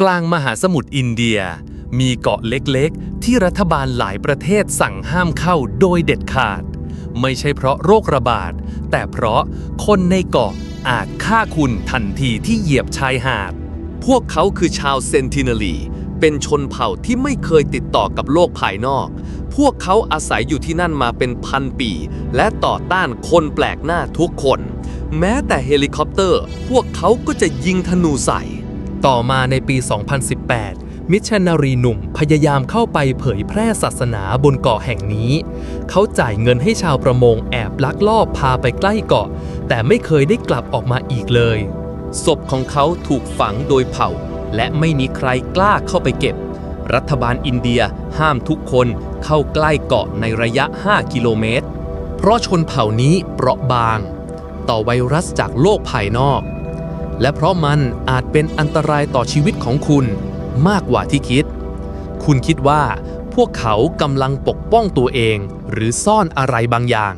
กลางมหาสมุทรอินเดีย มีเกาะเล็กๆ ที่รัฐบาลหลายประเทศสั่งห้ามเข้าโดยเด็ดขาด ไม่ใช่เพราะโรคระบาด แต่เพราะคนในเกาะอาจฆ่าคุณทันทีที่เหยียบชายหาด พวกเขาคือชาวเซนติเนลี เป็นชนเผ่าที่ไม่เคยติดต่อกับโลกภายนอก พวกเขาอาศัยอยู่ที่นั่นมาเป็นพันปี และต่อต้านคนแปลกหน้าทุกคน แม้แต่เฮลิคอปเตอร์ พวกเขาก็จะยิงธนูใส่ ต่อมาในปี 2018 มิชชันนารีหนุ่มพยายามเข้าไปเผยแพร่ศาสนาบนเกาะแห่งนี้ เขาจ่ายเงินให้ชาวประมงแอบลักลอบพาไปใกล้เกาะ แต่ไม่เคยได้กลับออกมาอีกเลย ศพของเขาถูกฝังโดยเผ่าและไม่มีใครกล้าเข้าไปเก็บ รัฐบาลอินเดียห้ามทุกคนเข้าใกล้เกาะในระยะ 5 กิโลเมตร เพราะชนเผ่านี้เปราะบาง ต่อไวรัสจากโลกภายนอก และเพราะมันอาจเป็นอันตรายต่อชีวิตของคุณมากกว่าที่คิด คุณคิดว่าพวกเขากำลังปกป้องตัวเองหรือซ่อนอะไรบางอย่าง